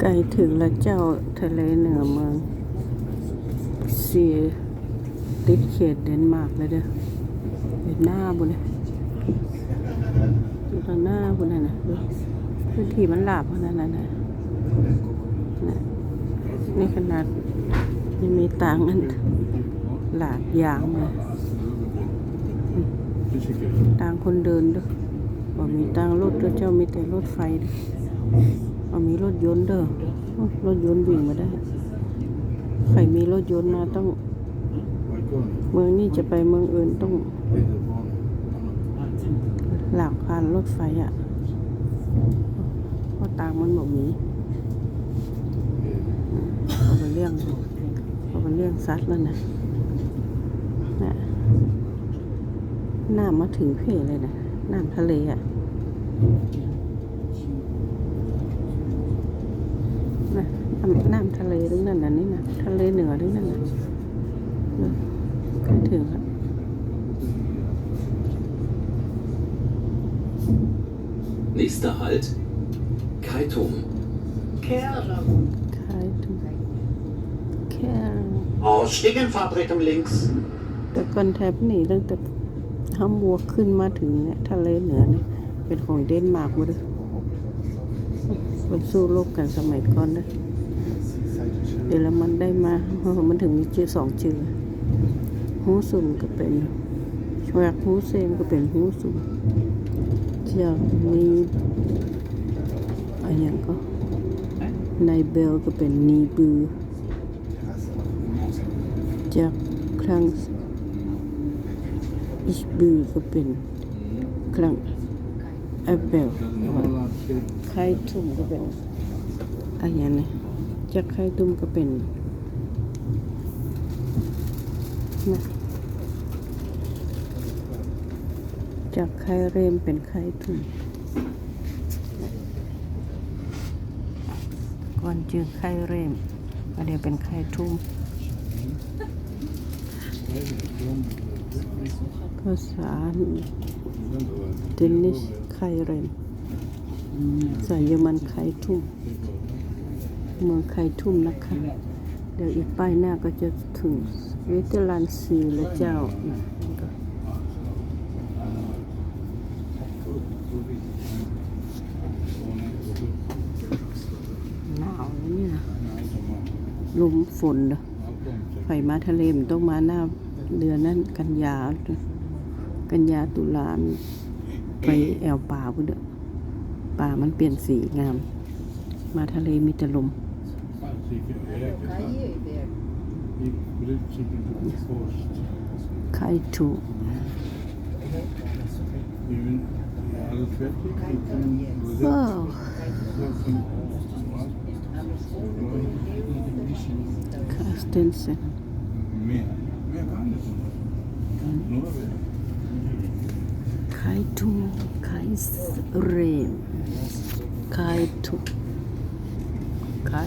ใกลถึงแล้วเจ้าทะเลเหนือเมืองเสียติดเขตเดนมาร์กเลยเด้อเห็นหน้าบุญเลยดูทางหน้าบุญน่ะนะดูพื้นที่มันหลาบขนาดนั้นนะนะนี่ขนาดยังมีต่างกันหลาดยางเลยต่างคนเดินด้อบ่มีต่างรถด้อเจ้ามีแต่รถไฟด้อ เอามีรถยนต์เด้อรถยนต์วิ่งมาได้ ใครมีรถยนต์มาต้อง เมืองนี้จะไปเมืองอื่นต้อง หลักผ่านรถไฟอะ่ะเพราะต่างมันบอกมีเอาไปเลี้ยงเอาไปเลี้ยงสัตว์แล้วนะน่ะน้ำมาถึงเพเลยนะน้ำทะเลอะนะ น้ำน้ำทะเลตรงนั้นน่ะนี่นะทะเลเหนือตรงนั้นน่ะนะใกล้ถึงแล้ว Nächster Halt. Kaitum. ใครถึงแค่ Ausstiegen, Fahrtrichtung links. แต่ก่อนแทบหนีตั้งแต่ฮัมบัวร์กขึ้นมาถึงเนี่ยทะเลเหนือเนี่ยเป็นของเดนมาร์กหมดเลยมันสู้รบกันสมัยก่อนนะ เดี๋ยวแล้วมันได้มามันถึงมีชื่อสองชื่อฮูซุมก็เป็นชวักฮูเซมก็เป็นฮูซุมจะมีอะไรอย่างก็นายเบลก็เป็นนีบือจากครั้งอิชบือก็เป็นครั้งแอปเปิลไข่ทุ่มก็เป็นอะไรอย่างนี้ จากไข่ทุ่มก็เป็นนะจากไข่เรมเป็นไข่ทุ่มก่อนจือไข่เรมอันเดียวเป็นไข่ทุ่มภาษาเดนิสไคเรนสายเยอรมันไคทุ่ม เมืองไคทุ่มนะคะ เดี๋ยวอีกป้ายหน้าก็จะถึงเวเทอร์แลนซีและเจ้าหนาวนะเนี่ยลมฝนเด้อไฟมาทะเลมันต้องมาหน้าเดือนนั้นกันยา กันยาตุลาไปแอวป่าพุ่นเด้อป่ามันเปลี่ยนสีงาม มาทะเลมีแต่ลม ไข่ถูกว้า ว